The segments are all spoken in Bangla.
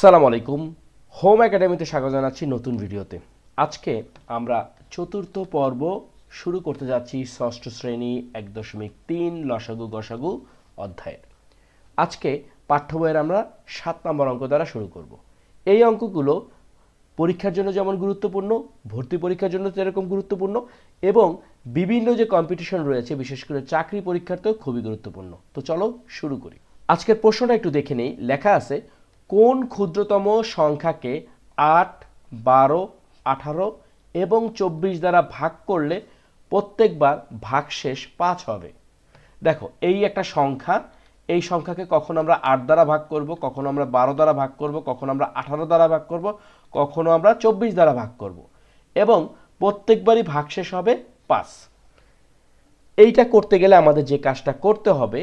আসসালামু আলাইকুম। হোম একাডেমিতে স্বাগত জানাচ্ছি নতুন ভিডিওতে। আজকে আমরা চতুর্থ পর্ব শুরু করতে যাচ্ছি ষষ্ঠ শ্রেণি এক দশমিক তিন লসাগু গসাগু অধ্যায়ের। আজকে পাঠ্য বইয়ের আমরা সাত নম্বর অঙ্ক দ্বারা শুরু করব। এই অঙ্কগুলো পরীক্ষার জন্য যেমন গুরুত্বপূর্ণ, ভর্তি পরীক্ষার জন্য যেরকম গুরুত্বপূর্ণ এবং বিভিন্ন যে কম্পিটিশন রয়েছে, বিশেষ করে চাকরি পরীক্ষার তো খুবই গুরুত্বপূর্ণ। তো চলো শুরু করি। আজকের প্রশ্নটা একটু দেখে নেই, লেখা আছে কোন ক্ষুদ্রতম সংখ্যাকে আট, বারো, আঠারো এবং চব্বিশ দ্বারা ভাগ করলে প্রত্যেকবার ভাগশেষ পাঁচ হবে? দেখো, এই একটা সংখ্যা, এই সংখ্যাকে কখনো আমরা আট দ্বারা ভাগ করব, কখনো আমরা বারো দ্বারা ভাগ করব, কখনো আমরা আঠারো দ্বারা ভাগ করব, কখনো আমরা চব্বিশ দ্বারা ভাগ করব এবং প্রত্যেকবারই ভাগশেষ হবে পাঁচ। এইটা করতে গেলে আমাদের যে কাজটা করতে হবে,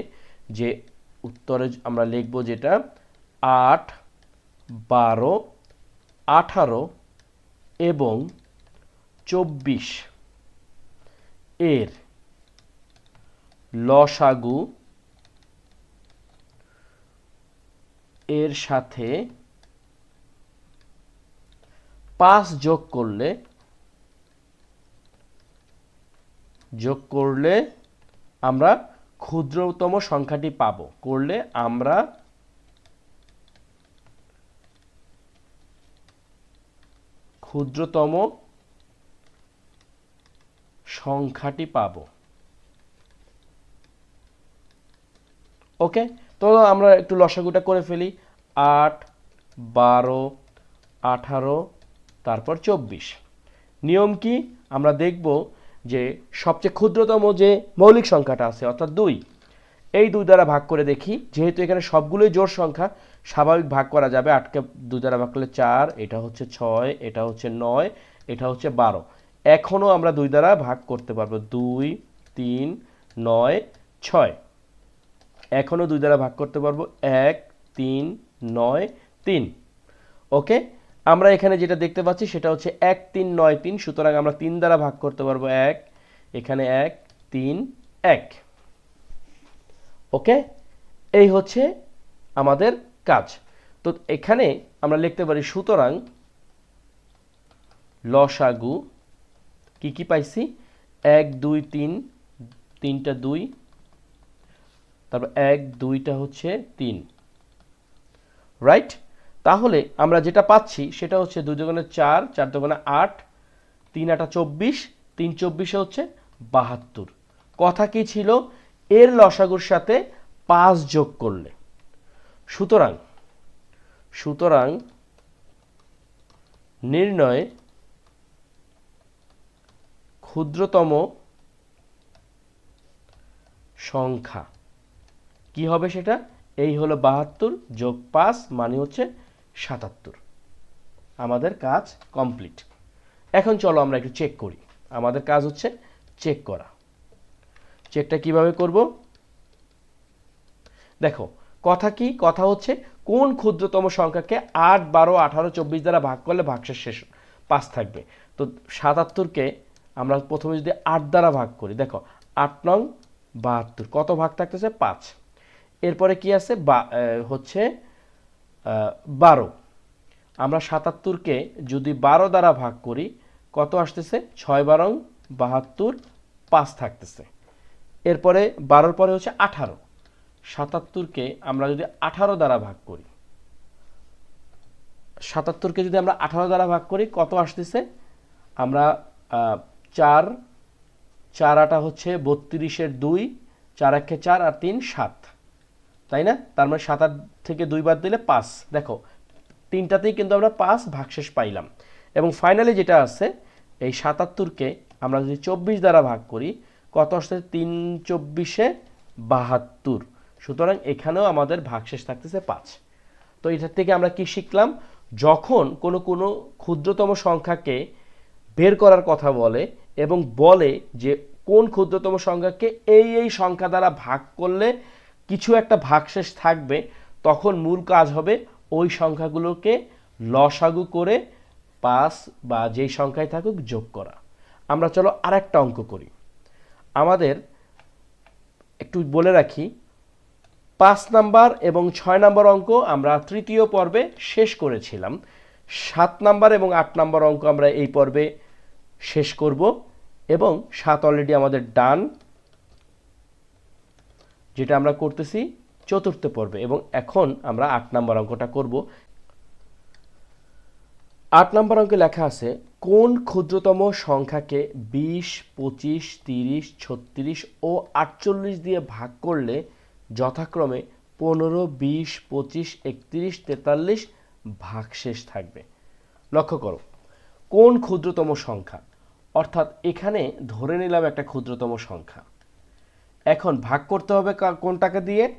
যে উত্তরে আমরা লিখব যেটা আট, বারো, আঠারো এবং চব্বিশ। এর লসাগু এর সাথে পাঁচ যোগ করলে যোগ করলে আমরা ক্ষুদ্রতম সংখ্যাটি পাব। করলে আমরা ক্ষুদ্রতম সংখ্যাটি পাবো। ওকে? তো আমরা একটু লসাগুটা করে ফেলি। আট, বারো, আঠারো, তারপর চব্বিশ। নিয়ম কি? আমরা দেখব যে সবচেয়ে ক্ষুদ্রতম যে মৌলিক সংখ্যাটা আছে, অর্থাৎ দুই, এই দুই দ্বারা ভাগ করে দেখি। যেহেতু এখানে সবগুলোই জোর সংখ্যা স্বাভাবিক ভাগ করা যাবে আটকে দুই দ্বারা ভাগ করলে চার, এটা হচ্ছে ছয়, এটা হচ্ছে নয়, এটা হচ্ছে বারো। এখনও আমরা দুই দ্বারা ভাগ করতে পারব দুই, তিন, নয়, ছয়। এখনও দুই দ্বারা ভাগ করতে পারব এক, তিন, নয়, তিন। ওকে? আমরা এখানে যেটা দেখতে পাচ্ছি সেটা হচ্ছে এক, তিন, নয়, তিন, সুতরাং আমরা তিন দ্বারা ভাগ করতে পারব এক, এখানে এক, তিন, এক। ওকে? এই হচ্ছে আমাদের কাজ। তো এখানে আমরা লিখতে পারি, সুতরাং লসাগু, কি কি পাইছি? এক, দুই, তিন, তিনটা দুই, তারপর এক, দুইটা হচ্ছে তিন। রাইট তাহলে আমরা যেটা পাচ্ছি সেটা হচ্ছে দুই দোকানে চার চার দোকানে আট, তিন আটা চব্বিশ, তিন চব্বিশে হচ্ছে বাহাত্তর। কথা কি ছিল? এর লসাগুর সাথে পাঁচ যোগ করলে। সুতরাং সুতরাং নির্ণয় ক্ষুদ্রতম সংখ্যা। কি হবে সেটা? এই হলো বাহাত্তর যোগ পাঁচ মানে হচ্ছে সাতাত্তর। আমাদের কাজ কমপ্লিট। এখন চলো আমরা একটু চেক করি। আমাদের কাজ হচ্ছে চেক করা। চেকটা কীভাবে করব? দেখো কথা কি? কথা হচ্ছে, কোন ক্ষুদ্রতম সংখ্যাকে আট, বারো, আঠারো, চব্বিশ দ্বারা ভাগ করলে ভাগশেষ শেষ পাঁচ থাকবে? তো সাতাত্তরকে আমরা প্রথমে যদি আট দ্বারা ভাগ করি, দেখো, আট নং বাহাত্তর, কত ভাগ থাকতেছে? পাঁচ। এরপরে কি আছে? বা হচ্ছে বারো। আমরা সাতাত্তরকে যদি বারো দ্বারা ভাগ করি, কত আসতেছে? ছয় বারং বাহাত্তর পাঁচ থাকতেছে। এরপরে বারোর পরে হচ্ছে আঠারো। সাতাত্তরকে আমরা যদি আঠারো দ্বারা ভাগ করি। সাতাত্তরকে যদি আমরা আঠারো দ্বারা ভাগ করি, কত আসতেছে? আমরা চার চার আটা হচ্ছে বত্রিশের দুই, চার একে চার আর তিন, সাত। তাই না? তার মানে সাত থেকে দুই বাদ দিলে পাঁচ। দেখো, তিনটাতেই কিন্তু আমরা পাঁচ ভাগশেষ পাইলাম। এবং ফাইনালি যেটা আছে, এই সাতাত্তরকে আমরা যদি চব্বিশ দ্বারা ভাগ করি, কত আসছে তিন চব্বিশে বাহাত্তর। সুতরাং এখানেও আমাদের ভাগশেষ থাকতেছে পাঁচ। তো এটার থেকে আমরা কি শিখলাম? যখন কোনো কোনো ক্ষুদ্রতম সংখ্যাকে বের করার কথা বলে এবং বলে যে কোন ক্ষুদ্রতম সংখ্যাকে এই এই সংখ্যা দ্বারা ভাগ করলে কিছু একটা ভাগশেষ থাকবে, তখন মূল কাজ হবে ওই সংখ্যাগুলোকে লসাগু করে পাস বা যেই সংখ্যায় থাকুক যোগ করা। আমরা চলো আরেকটা অঙ্ক করি। আমাদের একটু বলে রাখি পাঁচ নাম্বার এবং ছয় নাম্বার অঙ্ক আমরা তৃতীয় পর্বে শেষ করেছিলাম। সাত নাম্বার এবং আট নাম্বার অঙ্ক আমরা এই পর্বে শেষ করব এবং সাত অলরেডি আমাদের ডান যেটা আমরা করতেছি চতুর্থ পর্বে এবং এখন আমরা আট নাম্বার অঙ্কটা করব। আট নম্বর অঙ্কে লেখা আছে, কোন ক্ষুদ্রতম সংখ্যাকে বিশ, পঁচিশ, তিরিশ, ছত্রিশ ও আটচল্লিশ দিয়ে ভাগ করলে যথাক্রমে পনেরো, বিশ, পঁচিশ, একত্রিশ, তেতাল্লিশ ভাগশেষ থাকবে। লক্ষ্য করো, কোন ক্ষুদ্রতম সংখ্যা? অর্থাৎ এখানে ধরে নিলাম একটা ক্ষুদ্রতম সংখ্যা। এখন ভাগ করতে হবে কোনটাকে দিয়ে?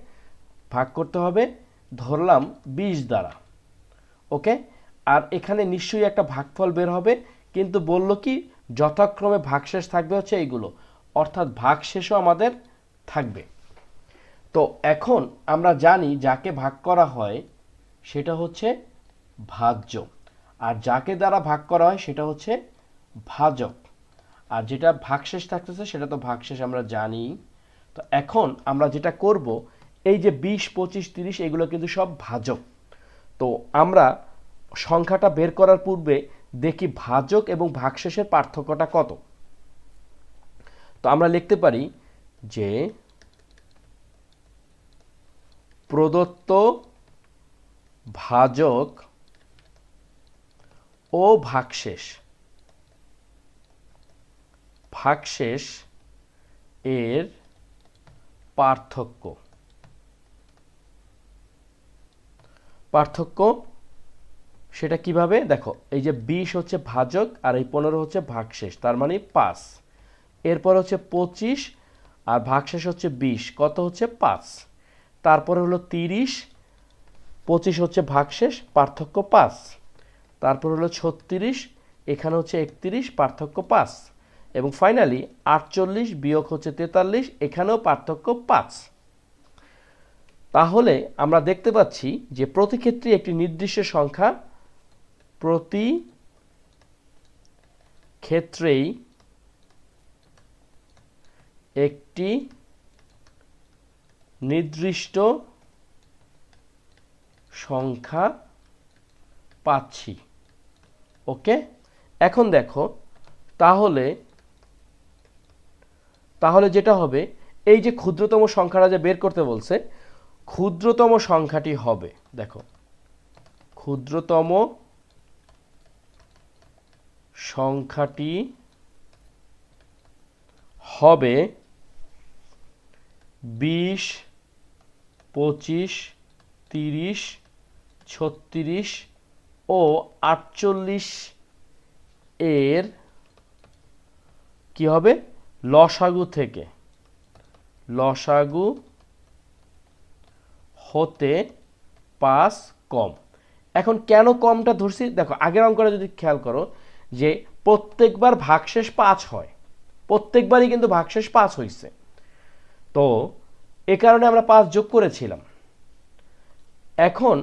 ভাগ করতে হবে, ধরলাম বিশ দ্বারা। ওকে? আর এখানে নিশ্চয়ই একটা ভাগফল বের হবে, কিন্তু বলল কি, যথাক্রমে ভাগশেষ থাকবে হচ্ছে এইগুলো। অর্থাৎ ভাগশেষও আমাদের থাকবে। তো এখন আমরা জানি যাকে ভাগ করা হয়, সেটা হচ্ছে ভাজ্য। আর যাকে দ্বারা ভাগ করা হয়, সেটা হচ্ছে ভাজক। আর যেটা ভাগশেষ থাকতেছে, সেটা তো ভাগশেষ আমরা জানি। তো এখন আমরা যেটা করব, এই যে বিশ, পঁচিশ, তিরিশ, এগুলো কিন্তু সব ভাজক। তো আমরা সংখ্যাটা বের করার পূর্বে দেখি ভাজক এবং ভাগশেষের পার্থক্যটা কত। তো আমরা লিখতে পারি যে প্রদত্ত ভাজক ও ভাগশেষ। ভাগশেষ এর পার্থক্য। পার্থক্য সেটা কীভাবে? দেখো, এই যে বিশ হচ্ছে ভাজক আর এই পনেরো হচ্ছে ভাগশেষ, তার মানে পাঁচ। এরপর হচ্ছে পঁচিশ আর ভাগশেষ হচ্ছে বিশ, কত হচ্ছে পাঁচ? তারপরে হলো তিরিশ, পঁচিশ হচ্ছে ভাগশেষ, পার্থক্য পাঁচ। তারপর হলো ছত্রিশ, এখানে হচ্ছে একত্রিশ, পার্থক্য পাঁচ। এবং ফাইনালি আটচল্লিশ বিয়োগ হচ্ছে তেতাল্লিশ, এখানেও পার্থক্য পাঁচ। তাহলে আমরা দেখতে পাচ্ছি যে প্রতি ক্ষেত্রে একটি নির্দিষ্ট সংখ্যা প্রতি ক্ষেত্রেই একটি নির্দিষ্ট সংখ্যা পাচ্ছি। ওকে? এখন দেখো, তাহলে তাহলে যেটা হবে, এই যে ক্ষুদ্রতম সংখ্যাটা যে বের করতে বলছে, ক্ষুদ্রতম সংখ্যাটি হবে, দেখো, ক্ষুদ্রতম সংখ্যাটি হবে বিশ পঁচিশ, তিরিশ, ছত্রিশ ও আটচল্লিশ এর কি হবে? লসাগু থেকে। লসাগু হতে পাঁচ কম। এখন কেন কমটা ধরছি? দেখো, আগের অঙ্কটা যদি খেয়াল করো যে প্রত্যেকবার ভাগশেষ পাঁচ হয়। প্রত্যেকবারই কিন্তু ভাগশেষ পাঁচ হয়েছে তো এ কারণে আমরা পাঁচ যোগ করেছিলাম। এখন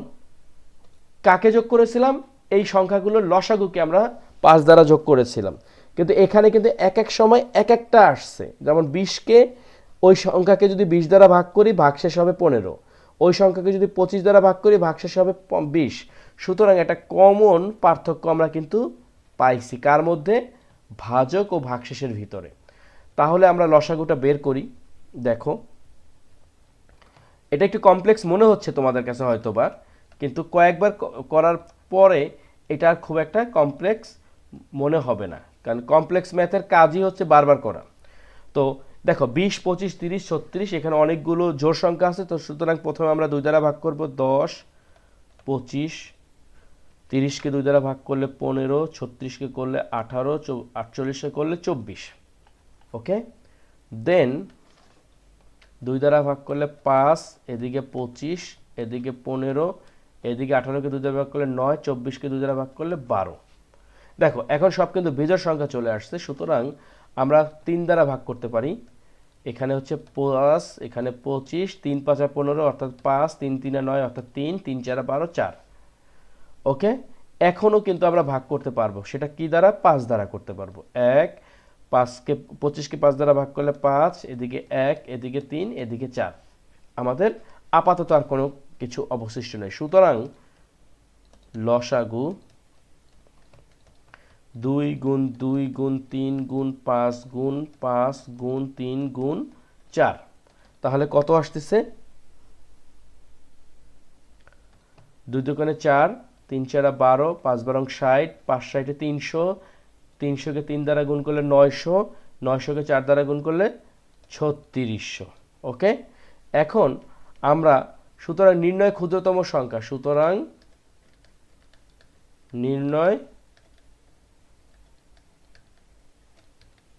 কাকে যোগ করেছিলাম? এই সংখ্যাগুলোর লসাগুকে আমরা পাঁচ দ্বারা যোগ করেছিলাম। কিন্তু এখানে কিন্তু এক এক সময় এক একটা আসছে। যেমন বিশকে ওই সংখ্যাকে যদি বিশ দ্বারা ভাগ করি, ভাগশেষ হবে পনেরো। ওই সংখ্যাকে যদি পঁচিশ দ্বারা ভাগ করি, ভাগশেষ হবে বিশ। সুতরাং একটা কমন পার্থক্য আমরা কিন্তু পাইছি। কার মধ্যে? ভাজক ও ভাগশেষের ভিতরে। তাহলে আমরা লসাগুটা বের করি। দেখো এটা একটু কমপ্লেক্স মনে হচ্ছে তোমাদের কাছে হয়তোবা, কিন্তু কয়েকবার করার পরে এটা খুব একটা কমপ্লেক্স মনে হবে না। কারণ কমপ্লেক্স ম্যাথের কাজই হচ্ছে বারবার করা। তো দেখো, বিশ, পঁচিশ, তিরিশ, ছত্রিশ, এখানে অনেকগুলো জোর সংখ্যা আছে, তো সুতরাং প্রথমে আমরা দুই দ্বারা ভাগ করব দশ, পঁচিশ, তিরিশকে দুই দ্বারা ভাগ করলে পনেরো, ছত্রিশকে করলে আঠারো আটচল্লিশকে করলে চব্বিশ। ওকে? দেন দুই দ্বারা ভাগ করলে পাঁচ, এদিকে পঁচিশ, এদিকে পনেরো, এদিকে আঠারোকে দুই দ্বারা ভাগ করলে নয়, চব্বিশকে দুই দ্বারা ভাগ করলে বারো। দেখো, এখন সব কিন্তু বিজোড় সংখ্যা চলে আসছে, সুতরাং আমরা তিন দ্বারা ভাগ করতে পারি। এখানে হচ্ছে পাঁচ, এখানে পঁচিশ, তিন পাঁচ পাঁচা পনেরো, অর্থাৎ পাঁচ, তিন, তিনে নয়, অর্থাৎ তিন তিন, চারা বারো, চার। ওকে? এখনও কিন্তু আমরা ভাগ করতে পারব। সেটা কি দ্বারা? পাঁচ দ্বারা করতে পারব। এক পাঁচকে, পঁচিশকে পাঁচ দ্বারা ভাগ করলে পাঁচ, এদিকে এক, এদিকে তিন, এদিকে চার। আমাদের আপাতত আর কোনো কিছু অবশিষ্ট নেই। সুতরাং লসাগু দুই গুণ দুই গুণ তিন গুণ পাঁচ গুণ পাঁচ গুণ তিন গুণ চার। তাহলে কত আসতেছে? দুই দোকানে চার, তিন চারা বারো, পাঁচ বারং ষাট, পাঁচ ষাটে তিনশো তিনশোকে তিন দ্বারা গুণ করলে নয়শো নয়শোকে চার দ্বারা গুণ করলে ছত্রিশশো, ওকে? এখন আমরা সুতরাং নির্ণয় ক্ষুদ্রতম সংখ্যা, সুতরাং নির্ণয়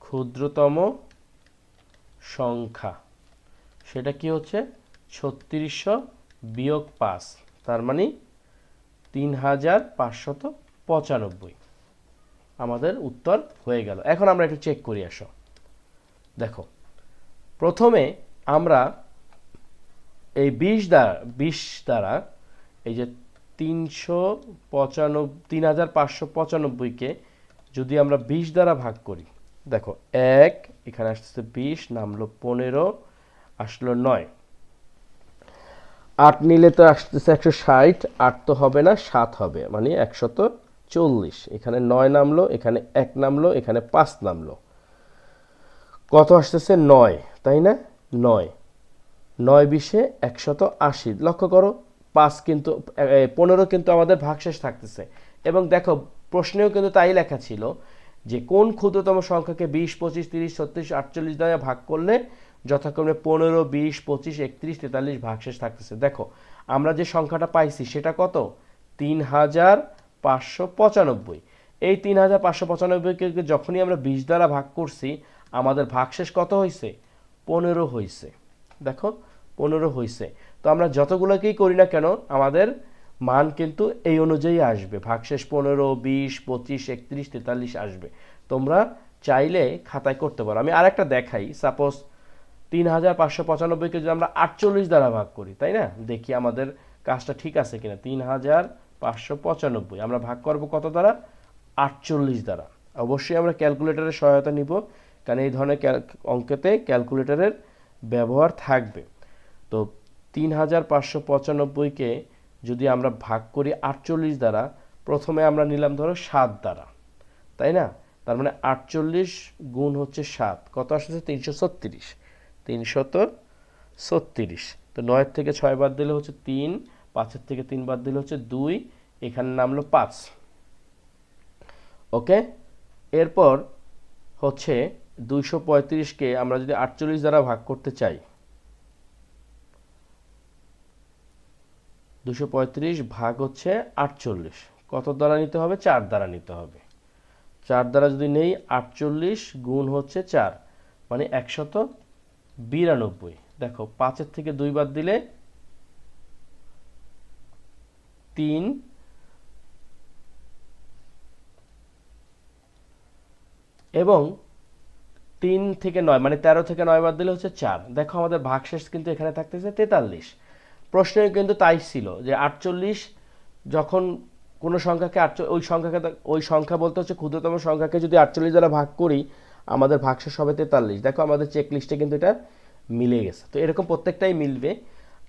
ক্ষুদ্রতম সংখ্যা, সেটা কি হচ্ছে? ছত্রিশশো বিয়োগ পাঁচ, তার মানে তিন হাজার পাঁচশত পঁচানব্বই। আমাদের উত্তর হয়ে গেল। এখন আমরা একটু চেক করি, আসো। দেখো, প্রথমে আমরা এই বিশ দ্বারা বিশ দ্বারা এই যে তিনশো পঁচানব্বই তিন হাজার পাঁচশো পঁচানব্বইকে যদি আমরা বিশ দ্বারা ভাগ করি, দেখো, এক, এখানে আসতেছে বিশ, নামলো পনেরো, আসলো নয়। আট নিলে তো আসতেছে একশো ষাট, আট তো হবে না, সাত হবে মানে একশত চল্লিশ। এখানে নয় নামলো, এখানে এক নামলো, এখানে পাঁচ নামলো। কত আসতেছে? নয়, তাই না? নয়। নয় বিশে একশত আশি। লক্ষ্য করো, পাঁচ কিন্তু পনেরো কিন্তু আমাদের ভাগশেষ থাকতেছে। এবং দেখো, প্রশ্নেও কিন্তু তাই লেখা ছিল যে কোন ক্ষুদ্রতম সংখ্যাকে বিশ, পঁচিশ, তিরিশ, ছত্রিশ, আটচল্লিশ দ্বারা ভাগ করলে যথাক্রমে পনেরো, বিশ, পঁচিশ, একত্রিশ, তেতাল্লিশ ভাগশেষ থাকতেছে। দেখো, আমরা যে সংখ্যাটা পাইছি সেটা কত? তিন হাজার পাঁচশো পঁচানব্বই। এই তিন হাজার পাঁচশো পঁচানব্বইকে যখনই আমরা বিশ দ্বারা ভাগ করছি, আমাদের ভাগশেষ কত হয়েছে পনেরো হয়েছে দেখো, পনেরো হয়েছে তো আমরা যতগুলোকেই করি না কেন, আমাদের মান কিন্তু এই অনুযায়ী আসবে। ভাগশেষ পনেরো, বিশ, পঁচিশ, একত্রিশ, তেতাল্লিশ আসবে। তোমরা চাইলে খাতায় করতে পারো। আমি আরেকটা দেখাই। সাপোজ তিন হাজার পাঁচশো পঁচানব্বইকে যদি আমরা আটচল্লিশ দ্বারা ভাগ করি, তাই না? দেখি আমাদের কাজটা ঠিক আছে কিনা। তিন হাজার পাঁচশো পঁচানব্বই। আমরা ভাগ করব কত দ্বারা? আটচল্লিশ দ্বারা। অবশ্যই আমরা ক্যালকুলেটরের সহায়তা নিব, কারণ এই ধরনের ক্যাল- অঙ্কেতে ক্যালকুলেটরের ব্যবহার থাকবে। তো তিন হাজার পাঁচশো পঁচানব্বইকে যদি আমরা ভাগ করি আটচল্লিশ দ্বারা, প্রথমে আমরা নিলাম ধরো সাত দ্বারা। তাই না? তার মানে আটচল্লিশ গুণ হচ্ছে সাত। কত আসছে তিনশো ছত্রিশ। তিনশত ছত্রিশ। তো নয়ের থেকে ছয় বাদ দিলে হচ্ছে তিন পাঁচের থেকে তিন বাদ দিলে হচ্ছে দুই, এখানে নামলো পাঁচ। ওকে? এরপর হচ্ছে দুইশো পঁয়ত্রিশকে আমরা যদি আটচল্লিশ দ্বারা ভাগ করতে চাই দুশো পঁয়ত্রিশ ভাগ হচ্ছে আটচল্লিশ। কত দ্বারা নিতে হবে? চার দ্বারা নিতে হবে। চার দ্বারা যদি নেই, আটচল্লিশ গুণ হচ্ছে চার মানে একশত বিরানব্বই। দেখো, পাঁচের থেকে দুই বাদ দিলে তিন। এবং তিন থেকে নয় মানে তেরো থেকে নয় বাদ দিলে হচ্ছে চার। দেখো আমাদের ভাগশেষ কিন্তু এখানে থাকতেছে তেতাল্লিশ। প্রশ্নে কিন্তু তাই ছিল যে আটচল্লিশ যখন কোনো সংখ্যাকে আটচ, ওই সংখ্যাকে ওই সংখ্যা বলতে হচ্ছে ক্ষুদ্রতম সংখ্যাকে যদি আটচল্লিশ দ্বারা ভাগ করি, আমাদের ভাগশেষ হবে তেতাল্লিশ। দেখো আমাদের চেক লিস্টে কিন্তু এটা মিলে গেছে। তো এরকম প্রত্যেকটাই মিলবে।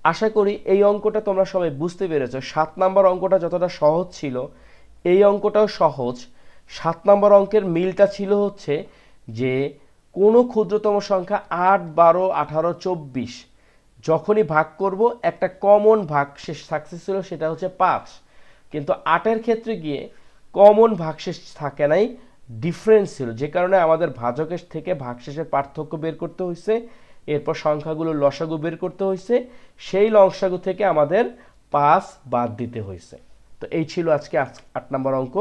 আশা করি এই অঙ্কটা তোমরা সবাই বুঝতে পেরেছ। সাত নাম্বার অঙ্কটা যতটা সহজ ছিল, এই অঙ্কটাও সহজ। সাত নাম্বার অঙ্কের মিলটা ছিল হচ্ছে যে, কোনো ক্ষুদ্রতম সংখ্যা আট, বারো, আঠারো, চব্বিশ, যখনই ভাগ করব, একটা কমন ভাগ শেষ সাকসেস ছিল সেটা হচ্ছে পাঁচ। কিন্তু আটের ক্ষেত্রে গিয়ে কমন ভাগশেষ থাকে নাই ডিফারেন্স ছিল। যে কারণে আমাদের ভাজকের থেকে ভাগশেষের পার্থক্য বের করতে হয়েছে এরপর সংখ্যাগুলো লসাগু বের করতে হয়েছে, সেই লসাগু থেকে আমাদের পাঁচ বাদ দিতে হয়েছে। তো এই ছিল আজকে আট নম্বর অঙ্ক।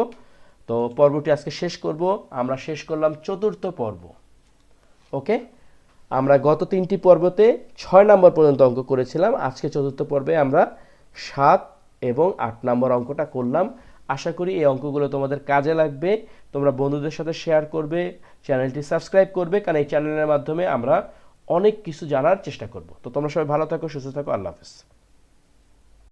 তো পর্বটি আজকে শেষ করব। আমরা শেষ করলাম চতুর্থ পর্ব। ওকে? আমরা গত তিনটি পর্বতে ছয় নম্বর পর্যন্ত অঙ্ক করেছিলাম। আজকে চতুর্থ পর্বে আমরা সাত এবং আট নম্বর অঙ্কটা করলাম। আশা করি এই অঙ্কগুলো তোমাদের কাজে লাগবে। তোমরা বন্ধুদের সাথে শেয়ার করবে, চ্যানেলটি সাবস্ক্রাইব করবে, কারণ এই চ্যানেলের মাধ্যমে আমরা অনেক কিছু জানার চেষ্টা করব। তো তোমরা সবাই ভালো থাকো সুস্থ থাকো আল্লাহ হাফেজ।